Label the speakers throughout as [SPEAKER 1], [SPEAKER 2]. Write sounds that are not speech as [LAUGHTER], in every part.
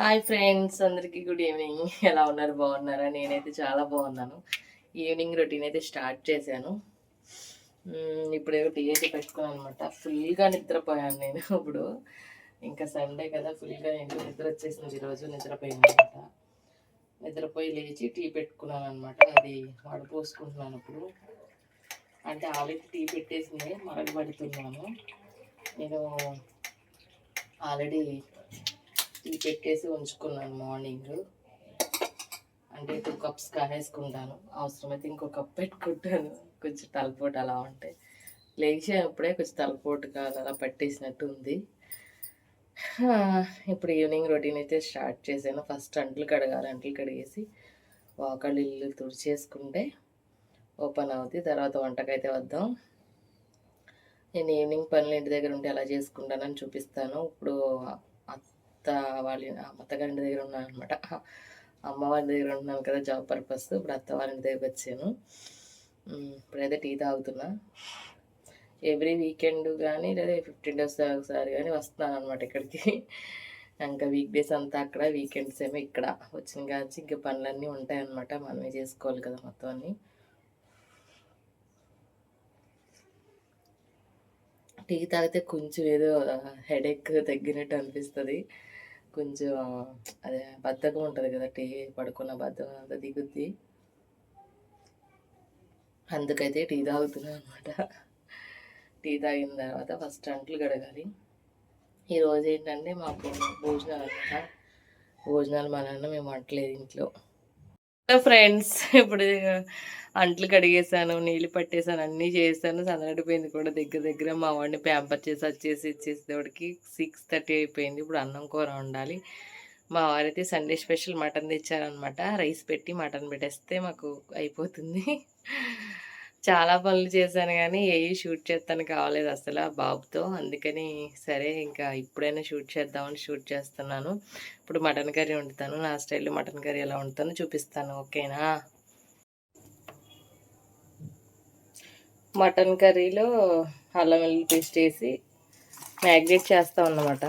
[SPEAKER 1] Hi friends అందరికీ good evening ఎలా ఉన్నారు? బాగున్నారా? నేనైతే చాలా బాగున్నాను. ఈవినింగ్ రొటీన్ అయితే స్టార్ట్ చేశాను. మ్మ్, ఇప్పుడు టీ అయితే పెట్టుకున్నాను అనమాట ఫుల్గా నిద్రపోయాను నేను ఇప్పుడు. ఇంకా సండే కదా ఫుల్గా నేను నిద్ర వచ్చేసింది ఈరోజు నిద్రపోయింది అనమాట నిద్రపోయి లేచి టీ పెట్టుకున్నాను అనమాట అది వడపోసుకుంటున్నాను ఇప్పుడు. అంటే ఆల్రెడీ టీ పెట్టేసింది. మరగబడుతున్నాను. నేను ఆల్రెడీ టీ పెట్టేసి ఉంచుకున్నాను మార్నింగ్ అంటే టూ కప్స్ కానేసుకుంటాను అవసరమైతే ఇంకో కప్ పెట్టుకుంటాను. కొంచెం తలపోటు అలా ఉంటే. లేచినప్పుడే కొంచెం తలపోటు కాదు అలా పట్టేసినట్టు ఉంది. ఇప్పుడు ఈవినింగ్ రొటీన్ అయితే స్టార్ట్ చేశాను. ఫస్ట్ అంట్లు కడగాలి అంట్లు కడిగేసి వాకళ్ళు ఇల్లు తుడిచేసుకుంటే ఓపెన్ అవుతుంది తర్వాత వంటకైతే వద్దాం. నేను ఈవినింగ్ పనులు ఇంటి దగ్గర ఉంటే ఎలా చేసుకుంటానని చూపిస్తాను. ఇప్పుడు అత్త వాళ్ళ అత్తగారింటి దగ్గర ఉన్నాను అనమాట అమ్మవారి దగ్గర ఉన్నాను కదా జాబ్ పర్పస్ ఇప్పుడు అత్త వాళ్ళ దగ్గరికి వచ్చాను. ఇప్పుడైతే టీ తాగుతున్నా. ఎవ్రీ వీకెండ్ కానీ లేదా ఫిఫ్టీన్ డేస్ ఒకసారి కానీ వస్తున్నాను అనమాట ఇక్కడికి. ఇంకా వీక్ డేస్ అంతా అక్కడ వీకెండ్స్ ఏమో ఇక్కడ. వచ్చిన కాంచి ఇంకా పనులన్నీ ఉంటాయన్నమాట. మనమే చేసుకోవాలి కదా మొత్తం అన్నీ. టీ తాగితే కొంచెం ఏదో హెడేక్ తగ్గినట్టు అనిపిస్తుంది. కొంచెం అదే బద్ధకం ఉంటుంది కదా టీ పడుకున్న బద్ధకం అంతా దిగుద్ది. అందుకైతే టీ తాగుతున్నాను అనమాట. టీ తాగిన తర్వాత ఫస్ట్ అంట్లు గడగాలి ఈరోజు ఏంటంటే మాకు భోజనాలు అనమాట. భోజనాలు మా నాన్న మేము వంటలేదు ఇంట్లో. ఫ్రెండ్స్ ఇప్పుడు అంట్లు కడిగేసాను నీళ్ళు పట్టేసాను అన్నీ చేశాను సన్నడిపోయింది కూడా దగ్గర దగ్గర. మా వాడిని ప్యాంపర్ చేసి వచ్చేసి ఇచ్చేసేవాడికి సిక్స్ థర్టీ అయిపోయింది. ఇప్పుడు అన్నం కూర ఉండాలి మా వారైతే సండే స్పెషల్ మటన్ తెచ్చారనమాట రైస్ పెట్టి మటన్ పెట్టేస్తే మాకు అయిపోతుంది. చాలా పనులు చేశాను కానీ ఏవి షూట్ చేస్తాను కావలేదు అసలు ఆ బాబుతో. అందుకని సరే ఇంకా ఇప్పుడైనా షూట్ చేద్దామని షూట్ చేస్తున్నాను. ఇప్పుడు మటన్ కర్రీ వండుతాను. నా స్టైల్లో మటన్ కర్రీ ఎలా వండుతానో చూపిస్తాను. ఓకేనా? మటన్ కర్రీలో అల్లం వెల్లుల్లి పేస్ట్ వేసి మ్యాగ్నేట్ చేస్తాం అన్నమాట.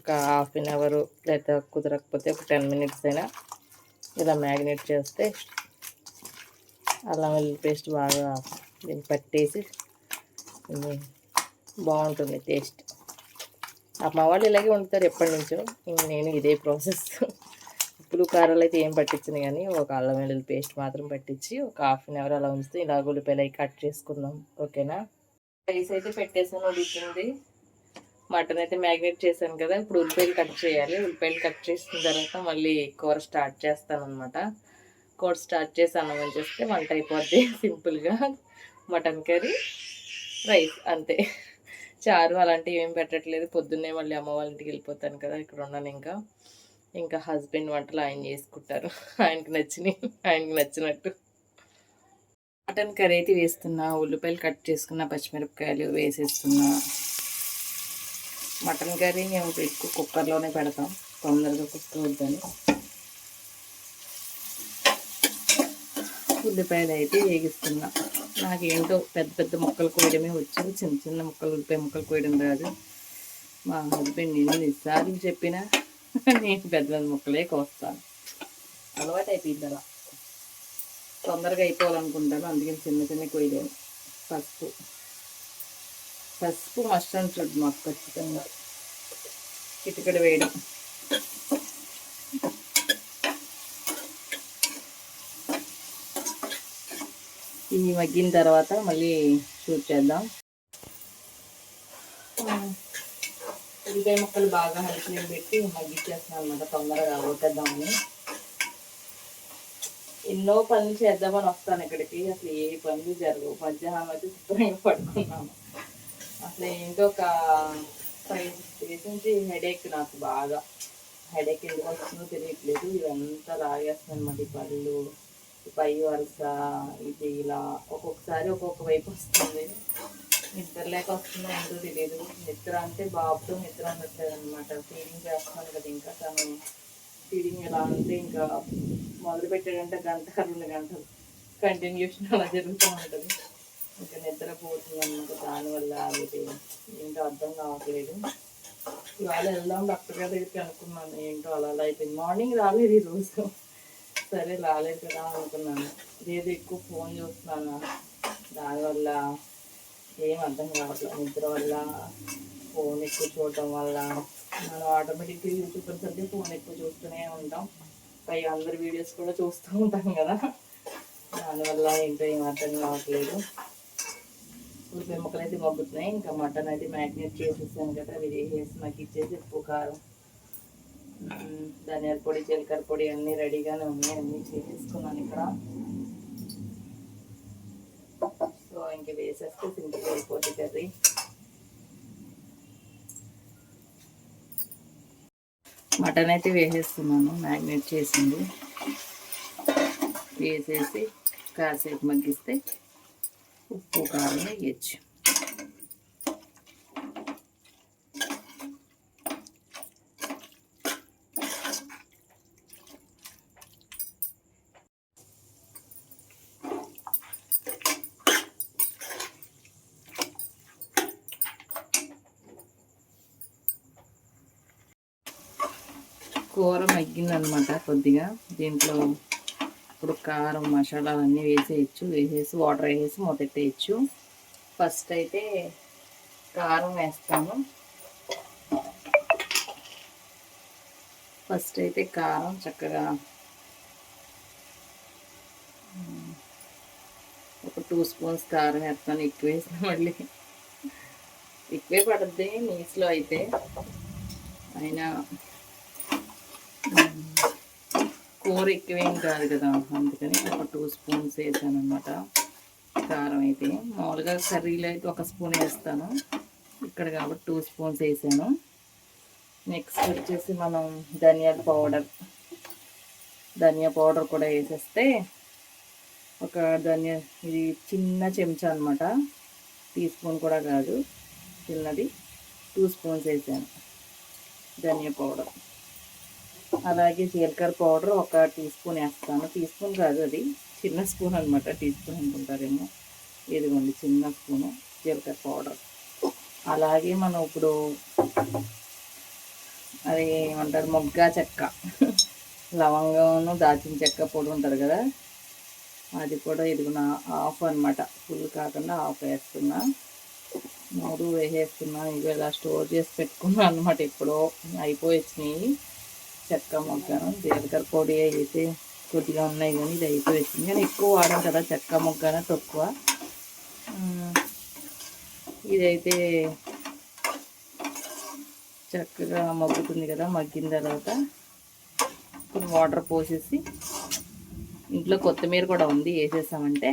[SPEAKER 1] ఒక హాఫ్ అన్ అవర్ లేదా కుదరకపోతే ఒక టెన్ మినిట్స్ అయినా ఇలా మ్యాగ్నేట్ చేస్తే అల్లం వెల్లుల్లి పేస్ట్ బాగా దీన్ని పట్టేసి బాగుంటుంది టేస్ట్. అమ్మ వాళ్ళు ఇలాగే వండుతారు ఎప్పటి నుంచో. నేను ఇదే ప్రాసెస్. ఉప్పులు కారాలు అయితే ఏం పట్టించింది కానీ ఒక అల్లం వెల్లుల్లి పేస్ట్ మాత్రం పట్టించి ఒక హాఫ్ అన్ అవర్ అలా ఉంచితే ఇలా ఉల్లిపాయలు అవి కట్ చేసుకుందాం. ఓకేనా? రైస్ అయితే పెట్టేసాను ఉడికింది. మటన్ అయితే మ్యాగ్నేట్ చేశాను కదా. ఇప్పుడు ఉల్లిపాయలు కట్ చేయాలి. ఉల్లిపాయలు కట్ చేసిన తర్వాత మళ్ళీ కూర స్టార్ట్ చేస్తాను అనమాట కూర స్టార్ట్ చేసి అన్నం చేస్తే వంట అయిపోద్ది. [LAUGHS] సింపుల్గా మటన్ కర్రీ రైస్ అంతే. చారు అలాంటివి ఏం పెట్టట్లేదు. పొద్దున్నే మళ్ళీ అమ్మ వాళ్ళ ఇంటికి వెళ్ళిపోతాను కదా ఇక్కడ ఉన్నాను ఇంకా. ఇంకా హస్బెండ్ వంటలు ఆయన చేసుకుంటారు. [LAUGHS] ఆయనకి నచ్చినవి ఆయనకి నచ్చినట్టు. మటన్ కర్రీ అయితే వేస్తున్నా. ఉల్లిపాయలు కట్ చేసుకున్న పచ్చిమిరపకాయలు వేసేస్తున్నా. మటన్ కర్రీ మేము ఎక్కువ కుక్కర్లోనే పెడతాం. తొందరగా కుక్కర్ వద్దని. ఉల్లిపాయలు అయితే వేగిస్తున్నా. నాకేంటో పెద్ద పెద్ద ముక్కలు కోయడమే వచ్చు చిన్న చిన్న ముక్కలు ఉల్లిపాయ ముక్కలు కోయడం రాదు. మా హస్బెండ్ నేను ఎన్నిసార్లు చెప్పినా నేను పెద్ద పెద్ద ముక్కలే కోస్తాను అలవాటు అయిపోయింది అలా. తొందరగా అయిపోవాలనుకుంటాను. అందుకని చిన్న చిన్న కోయలేను. పసుపు. పసుపు మస్ట్ అండ్ మాకు ఖచ్చితంగా. చిటికడ వేయడం. ఇవి మగ్గిన తర్వాత మళ్ళీ షూట్ చేద్దాం. ఉల్లిపాయ ముక్కలు బాగా హల్చీలు పెట్టి మగ్గిచ్చేస్తున్నాను అనమాట తొందరగా కొట్టేద్దామని ఎన్నో పనులు చేద్దామని వస్తాను ఇక్కడికి అసలు ఏ పనులు జరగవు. మధ్యాహ్నం అయితే శుభ్రంగా పడుకున్నాను. అసలు ఏంటో ఒక ఫైవ్ సిక్స్ డేస్ నుంచి హెడేక్ నాకు బాగా. హెడేక్ ఎందుకు వస్తుందో తెలియట్లేదు. ఇదంతా లాగేస్తుంది అనమాట ఈ పళ్ళు. పై వరుస ఇది ఇలా ఒక్కొక్కసారి ఒక్కొక్క వైపు వస్తుంది. నిద్ర లేక వస్తుందో ఏంటో తెలియదు నిద్ర అంటే బాబుతో నిద్ర ఉండట్లేదు అనమాట ఫీడింగ్ చేస్తున్నాను కదా ఇంకా తను. ఫీడింగ్ ఎలా అంటే ఇంకా మొదలు పెట్టాడంటే గంట రెండు గంటలు. కంటిన్యూషన్ అలా జరుగుతూ ఉంటుంది. ఇంకా నిద్రపోతుంది అనమాట దానివల్ల అది ఏంటో అర్థం కావట్లేదు. ఇవాళ వెళ్దాం డాక్టర్ గారి దగ్గరికి అనుకున్నాను. ఏంటో అలా అలా అయిపోయింది. మార్నింగ్ రాలేదు ఈరోజు సరే రాలేదు కదా అనుకున్నాను. లేదు ఎక్కువ ఫోన్ చూస్తున్నాను. దానివల్ల ఏం అర్థం కావట్లేదు నిద్ర వల్ల ఫోన్ ఎక్కువ చూడటం వల్ల. మనం ఆటోమేటిక్గా యూట్యూబర్స్ అంటే ఫోన్ ఎక్కువ చూస్తూనే ఉంటాం. పై అందరి వీడియోస్ కూడా చూస్తూ ఉంటాం కదా. దానివల్ల ఏంటో ఏం అర్థం కావట్లేదు. ఉల్లిపాయ ముక్కలు అయితే మగ్గుతున్నాయి. ఇంకా మటన్ అయితే మ్యాగ్నేట్ చేసేసాను కదా. అవి వేసేసి మాకు ఇచ్చేసి ఉప్పు కారం. ధనియాల పొడి జీలకర్ర పొడి అన్నీ రెడీగానే ఉన్నాయి అన్నీ చేసేసుకున్నాను ఇక్కడ. సో ఇంక వేసేస్తే సింపుల్ అయిపోతుంది కర్రీ. మటన్ అయితే వేసేస్తున్నాను మ్యాగ్నేట్ చేసింది. వేసేసి కాసేపు మగ్గిస్తే ఉప్పు కారం వేయచ్చు. కూర మగ్గిందనమాట కొద్దిగా. దీంట్లో ఇప్పుడు కారం మసాలాలు అన్నీ వేసేయచ్చు. వేసేసి వాటర్ వేసేసి మొదటేయచ్చు ఫస్ట్ అయితే కారం వేస్తాను. ఫస్ట్ అయితే కారం చక్కగా ఒక టూ స్పూన్స్ కారం వేస్తాను. ఎక్కువ వేసిన మళ్ళీ ఎక్కువే పడుద్ది నీస్లో అయితే. అయినా కూర ఎక్కువేం కాదు కదా అందుకని ఒక టూ స్పూన్స్ వేసాను అనమాట కారం అయితే. మామూలుగా కర్రీలో అయితే ఒక స్పూన్ వేస్తాను. ఇక్కడ కాబట్టి టూ స్పూన్స్ వేసాను. నెక్స్ట్ వచ్చేసి మనం ధనియాల పౌడర్. ధనియా పౌడర్ కూడా వేసేస్తే ఒక ధనియా ఇది చిన్న చెంచా అనమాట టీ స్పూన్ కూడా కాదు చిన్నది. టూ స్పూన్స్ వేసాను. ధనియా పౌడర్. అలాగే జీలకర్ర పౌడర్ ఒక టీ స్పూన్ వేస్తాను. టీ స్పూన్ కాదు అది. చిన్న స్పూన్ అనమాట టీ స్పూన్ అనుకుంటారేమో. ఇదిగోండి చిన్న స్పూను జీలకర్ర పౌడర్. అలాగే మనం ఇప్పుడు అది ఏమంటారు? మొగ్గ చెక్క. లవంగం దాచిన చెక్క పొడి ఉంటుంది కదా? అది కూడా ఇదిగున ఆఫ్ అనమాట ఫుల్ కాకుండా ఆఫ్ వేస్తున్నా. మూడు వేసేస్తున్నా. ఇవి ఇలా స్టోర్ చేసి పెట్టుకున్నాను అనమాట ఎప్పుడో అయిపోయినాయి చెక్క మొగ్గను. జీలకర్ర పొడి అయితే కొద్దిగా ఉన్నాయి కానీ ఇది అయిపోయి వచ్చింది కానీ ఎక్కువ వాడాం కదా చెక్క మొగ్గన తక్కువ. ఇదైతే చక్కగా మగ్గుతుంది కదా మగ్గిన తర్వాత కొన్ని వాటర్ పోసేసి ఇంట్లో కొత్తిమీర కూడా ఉంది వేసేసామంటే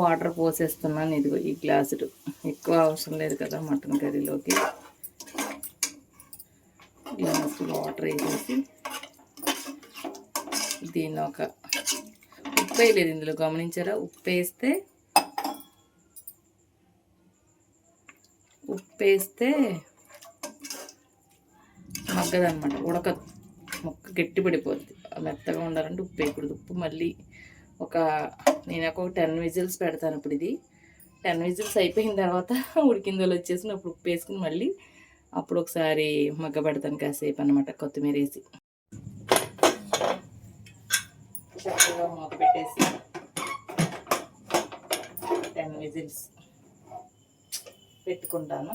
[SPEAKER 1] వాటర్ పోసేస్తున్నాను. ఇదిగో ఈ గ్లాసులు. ఎక్కువ అవసరం లేదు కదా మటన్ కర్రీలోకి. గ్లాసు వాటర్ వేసేసి దీన్ని ఒక ఉప్పు వేయలేదు ఇందులో. గమనించారా? ఉప్పు వేస్తే ఉప్పు వేస్తే మగ్గదనమాట ఉడకదు. మొక్క గట్టి పడిపోద్ది మెత్తగా ఉండాలంటే ఉప్పు వేయకూడదు. ఉప్పు మళ్ళీ ఒక నేను ఒక టెన్ విజిల్స్ పెడతాను ఇప్పుడు ఇది. టెన్ విజిల్స్ అయిపోయిన తర్వాత [LAUGHS] ఉడికిందలు వచ్చేసి అప్పుడు ఉప్పు వేసుకుని మళ్ళీ అప్పుడు ఒకసారి మగ్గ పెడతాను కాసేపు అనమాట కొత్తిమీర వేసి. చక్కగా మూత పెట్టేసి టెన్ విజిల్స్ పెట్టుకుంటాను.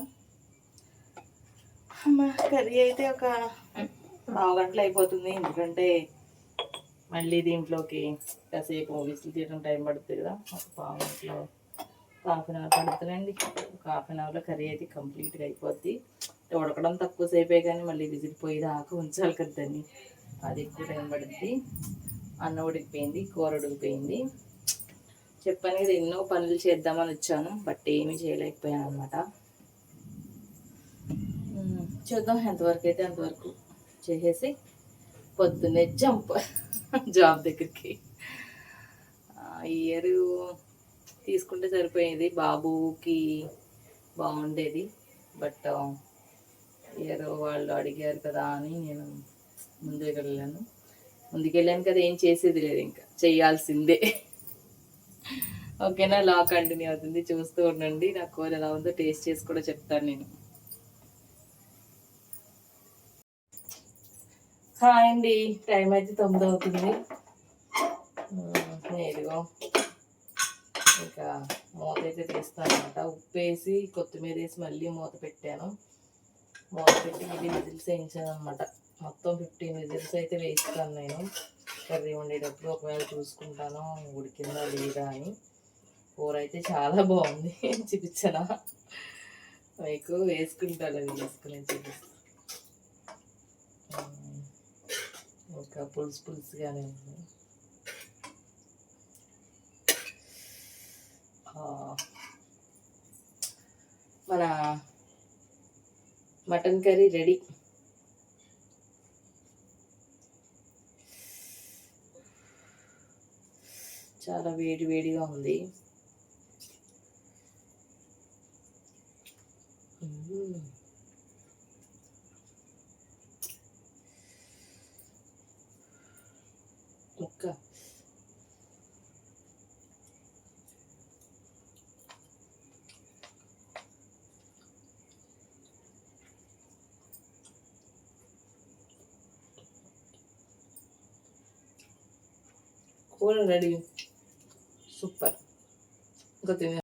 [SPEAKER 1] అమ్మ కర్రీ అయితే ఒక పావు గంటలు అయిపోతుంది ఎందుకంటే మళ్ళీ దీంట్లోకి కాసేపు విసిల్ తీయడం టైం పడుతుంది కదా. ఒక పావు గంటలో హాఫ్ అన్ అవర్ పడుతుందండి. ఒక హాఫ్ అన్ అవర్లో కర్రీ అయితే కంప్లీట్గా అయిపోద్ది. ఉడకడం తక్కువ సేపే కానీ మళ్ళీ విజిల్ పోయి దాకా ఉంచాలి కదా అది ఎక్కువ టైం పడుద్ది. అన్నం ఉడికిపోయింది కూర ఉడికిపోయింది. చెప్పాను కదా ఎన్నో పనులు చేద్దామని వచ్చాను బట్ ఏమీ చేయలేకపోయాను అనమాట చూద్దాం ఎంతవరకు అయితే అంతవరకు చేసేసి పొద్దున్నే జంప్. జాబ్ దగ్గరికి. ఈ ఇయర్ తీసుకుంటే సరిపోయేది. బాబుకి బాగుండేది. బట్ ఇయర్ వాళ్ళు అడిగారు కదా అని నేను ముందుకు వెళ్ళాను. ముందుకెళ్ళాను కదా ఏం చేసేది లేదు ఇంకా. చేయాల్సిందే. ఓకేనా? లా కంటిన్యూ అవుతుంది. చూస్తూ ఉండండి. నా కూర ఎలా ఉందో టేస్ట్ చేసి కూడా చెప్తాను నేను. హాయ్ అండి. టైం అయితే తొమ్మిది అవుతుంది. నేరుగా ఇదిగో. ఇంకా మూత అయితే తీస్తాను అనమాట ఉప్పు వేసి కొత్తిమీర వేసి మళ్ళీ మూత పెట్టాను. మూత పెట్టి మళ్ళీ విజిల్స్ వేయించాను అనమాట మొత్తం ఫిఫ్టీన్ విజిల్స్ అయితే వేస్తాను నేను. కర్రీ వండేటప్పుడు ఒకవేళ చూసుకుంటాను ఉడికిందా లేదా అని. కూర అయితే చాలా బాగుంది. [LAUGHS] చూపించనా? మీకు వేసుకుంటాను అది వేసుకుని చూపిస్తాను ఇంకా పులుసు పులుసుగానే ఉంది. మన మటన్ కర్రీ రెడీ. చాలా వేడి వేడిగా ఉంది. మ్మ్. ముక్క కూర రెడీ సూపర్ ఇంకా తినే